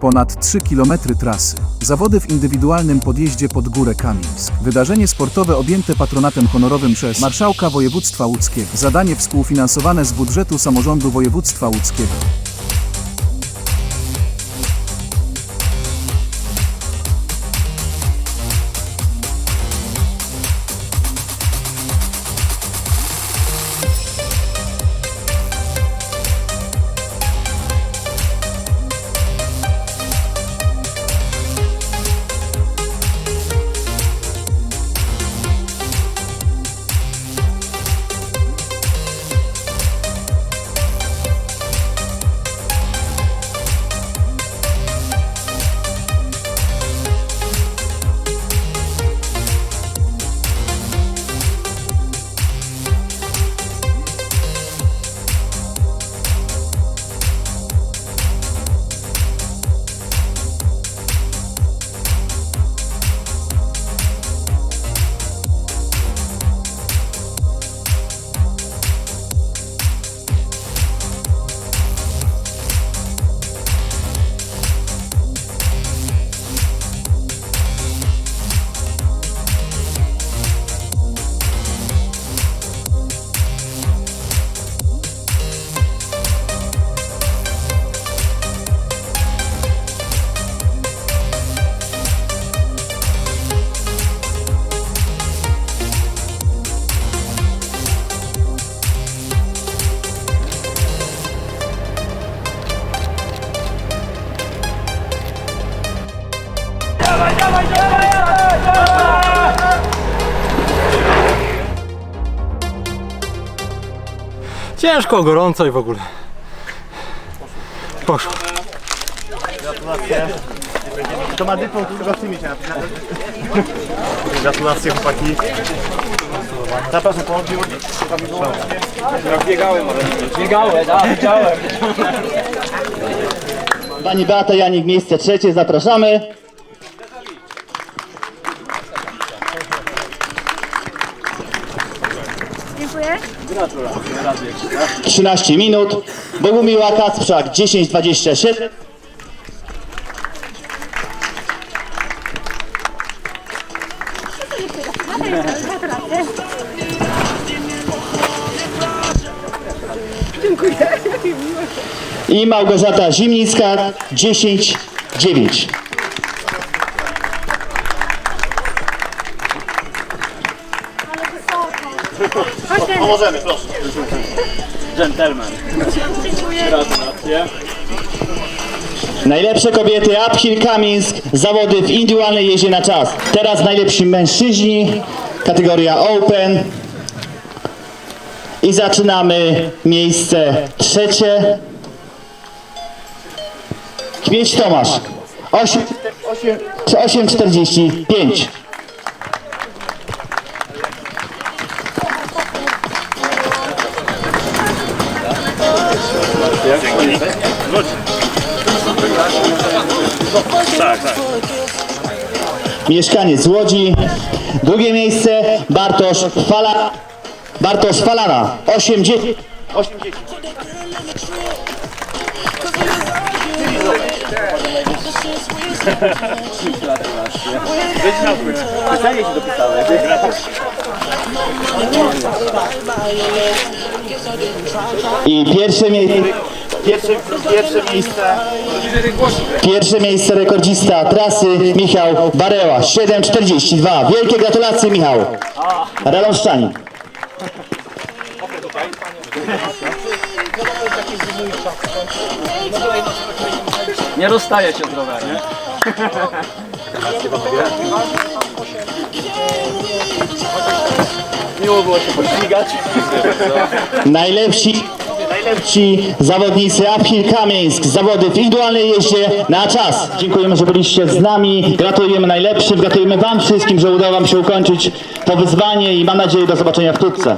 Ponad 3 km trasy. Zawody w indywidualnym podjeździe pod górę Kamieńsk. Wydarzenie sportowe objęte patronatem honorowym przez Marszałka Województwa Łódzkiego. Zadanie współfinansowane z budżetu samorządu województwa łódzkiego. Ciężko, gorąco i w ogóle. Poszło. To ma dyplom, tylko w tym się Gratulacje chłopaki. Zapraszam po Pani Beata Janik, miejsce trzecie, zapraszamy. Dziękuję. 13 minut. Bogumiła Kacprzak 10.27. Gratulacje. I Małgorzata Zimnicka 10.9. Pomożemy, proszę. Gentleman. Dziękuję. Gratulacje. Najlepsze kobiety Uphill Kamińsk, zawody w indywidualnej jeździe na czas. Teraz najlepsi mężczyźni, kategoria Open. I zaczynamy miejsce trzecie. Kmieć Tomasz 8 8.45. Tak. Mieszkaniec Łodzi. Drugie miejsce Bartosz Fala. Bartosz Falana 8 10. Specjalnie się dopisałem. I pierwsze, mie Pierwsze, pierwsze miejsce. pierwsze miejsce rekordzista trasy Michał Bareła 7.42. Wielkie gratulacje Michał. Raląszczanin. Nie rozstaje się od roweru. Miło było się. Najlepsi, najlepsi zawodnicy Uphill Kamieńsk. Zawody w indywidualnej jeździe na czas. Dziękujemy, że byliście z nami. Gratulujemy najlepszym. Gratulujemy Wam wszystkim, że udało Wam się ukończyć to wyzwanie i mam nadzieję do zobaczenia wkrótce.